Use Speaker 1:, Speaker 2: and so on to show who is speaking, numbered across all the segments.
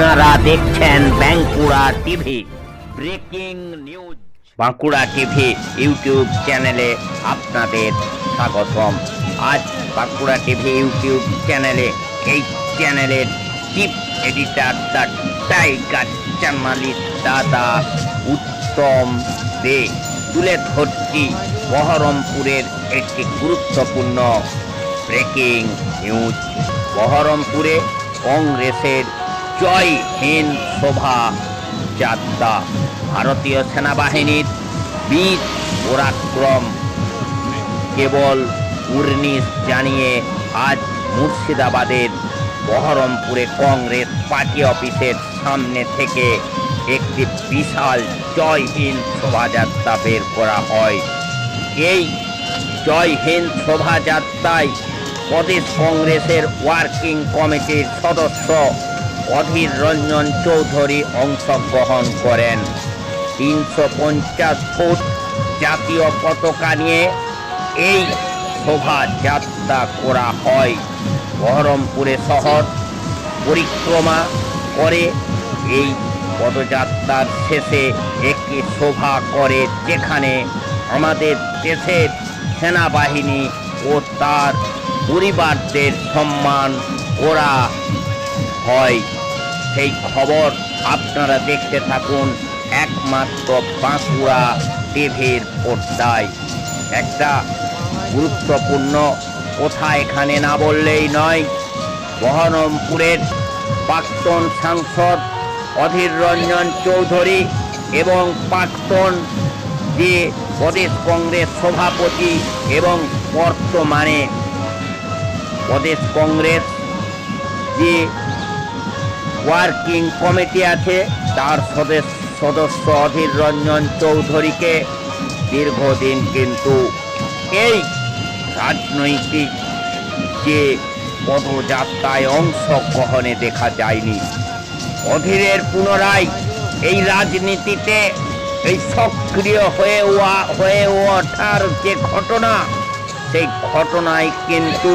Speaker 1: আপনারা দেখছেন Bankura TV, breaking news. Bankura TV YouTube চ্যানেলে আপনাদের স্বাগতম। আজ বাঁকুড়া টিভি ইউটিউব চ্যানেলে, এই চ্যানেলের chief editor the tiger journalist দাদা উত্তম দে। তুলে ধরছি বহরমপুরের একটি গুরুত্বপূর্ণ ব্রেকিং নিউজ। বহরমপুরে কংগ্রেসের জয় হিন্দ শোভা যাত্রা। ভারতীয় সেনাবাহিনীর বীর পরাক্রম। কেবল উর্নিশ জানিয়ে আজ মুর্শিদাবাদের বহরমপুরে কংগ্রেস পার্টি অফিসের সামনে থেকে একটি বিশাল জয় হিন্দ শোভাযাত্রা বের করা হয়। এই জয় হিন্দ শোভাযাত্রায় প্রদেশ কংগ্রেসের ওয়ার্কিং কমিটির সদস্য অধীর রঞ্জন চৌধুরী অংশগ্রহণ করেন। তিনশো পঞ্চাশ ফুট জাতীয় পতাকা নিয়ে এই শোভাযাত্রা করা হয়। বহরমপুরে শহর পরিক্রমা করে এই পদযাত্রার শেষে একটি শোভা করে, যেখানে আমাদের দেশের সেনাবাহিনী ও তার পরিবারদের সম্মান করা হয়। সেই খবর আপনারা দেখতে থাকুন একমাত্র বাঁকুড়া টিভির পর্দায়। একটা গুরুত্বপূর্ণ কথা এখানে না বললেই নয়, বহরমপুরের প্রাক্তন সাংসদ অধীর রঞ্জন চৌধুরী এবং প্রাক্তন যে প্রদেশ কংগ্রেস সভাপতি এবং বর্তমানে প্রদেশ কংগ্রেস যে ওয়ার্কিং কমিটি আছে। তার সদস্য সদস্য অধীর রঞ্জন চৌধুরীকে দীর্ঘদিন কিন্তু এই রাজনৈতিক যে পদযাত্রায় অংশগ্রহণে দেখা যায়নি, অধীরের পুনরায় এই রাজনীতিতে এই সক্রিয় হয়ে হয়ে ওঠার যে ঘটনা, সেই ঘটনায় কিন্তু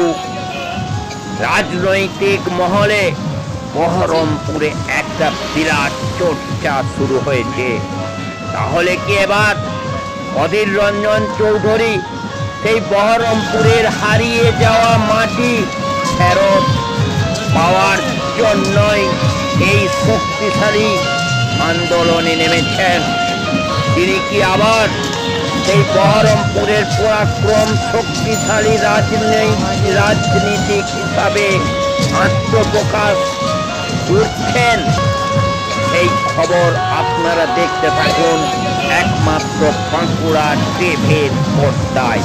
Speaker 1: রাজনৈতিক মহলে বহরমপুরে একটা বিরাট চর্চা শুরু হয়েছে। তাহলে কি এবার অধীর রঞ্জন চৌধুরী সেই বহরমপুরের হারিয়ে যাওয়া মাটি ফেরত পাওয়ার জন্যই এই শক্তিশালী আন্দোলনে নেমেছেন। তিনি কি আবার সেই বহরমপুরের পরাক্রম শক্তিশালী রাজনীতি রাজনীতিক হিসাবে আত্মপ্রকাশ করছেন এই খবর আপনারা দেখতে থাকুন একমাত্র বাঁকুড়া টিভির পর্দায়।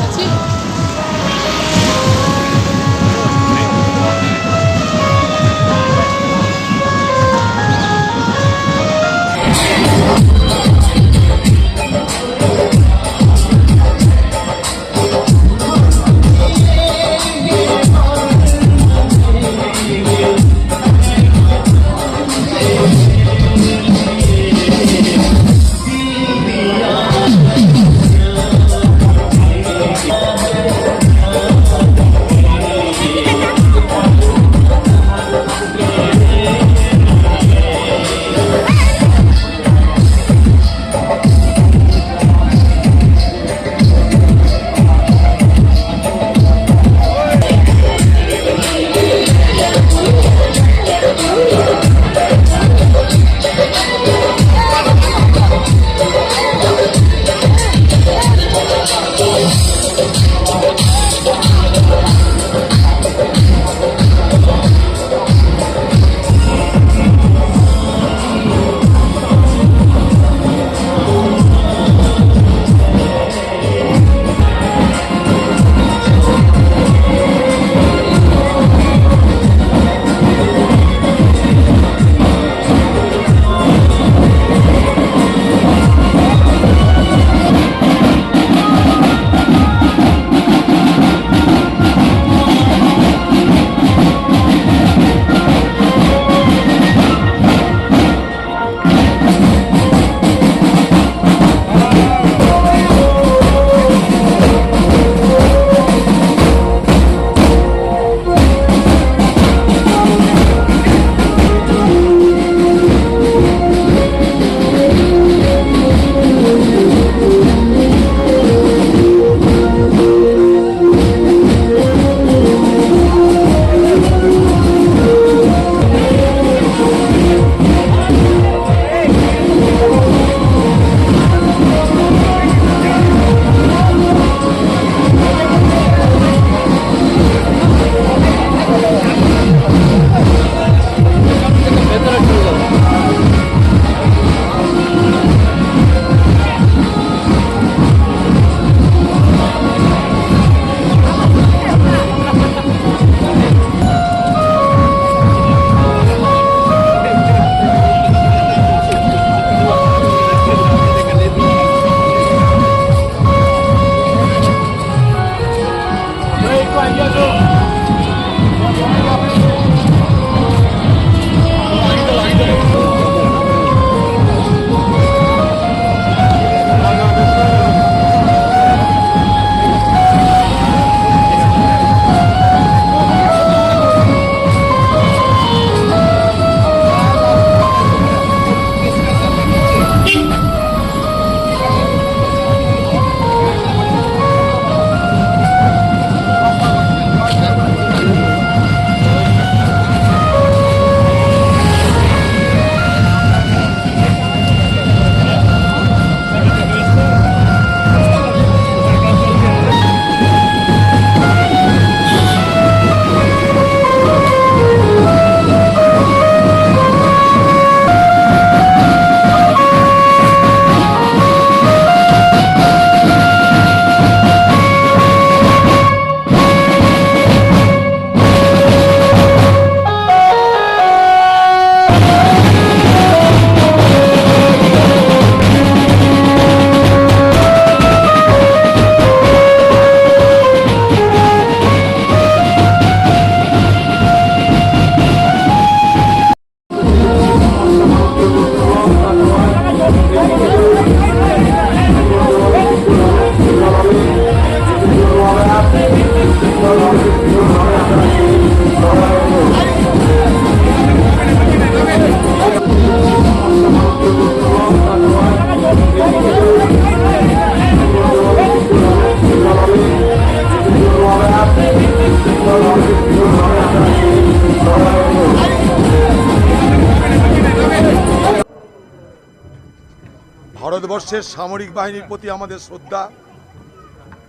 Speaker 2: ভারতবর্ষের সামরিক বাহিনীর প্রতি আমাদের শ্রদ্ধা,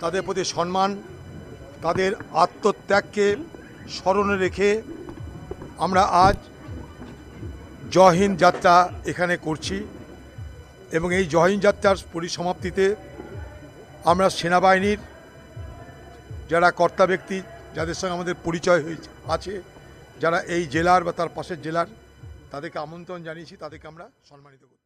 Speaker 2: তাদের প্রতি সম্মান, তাদের আত্মত্যাগকে স্মরণে রেখে আমরা আজ জয়হিন্দ যাত্রা এখানে করছি এবং এই জয়হিন্দ যাত্রার পরিসমাপ্তিতে আমরা সেনাবাহিনীর যারা কর্তা ব্যক্তি, যাদের সঙ্গে আমাদের পরিচয় হয়েছে, আছে, যারা এই জেলার বা তার পাশের জেলার, তাদেরকে আমন্ত্রণ জানিয়েছি, তাদেরকে আমরা সম্মানিত করি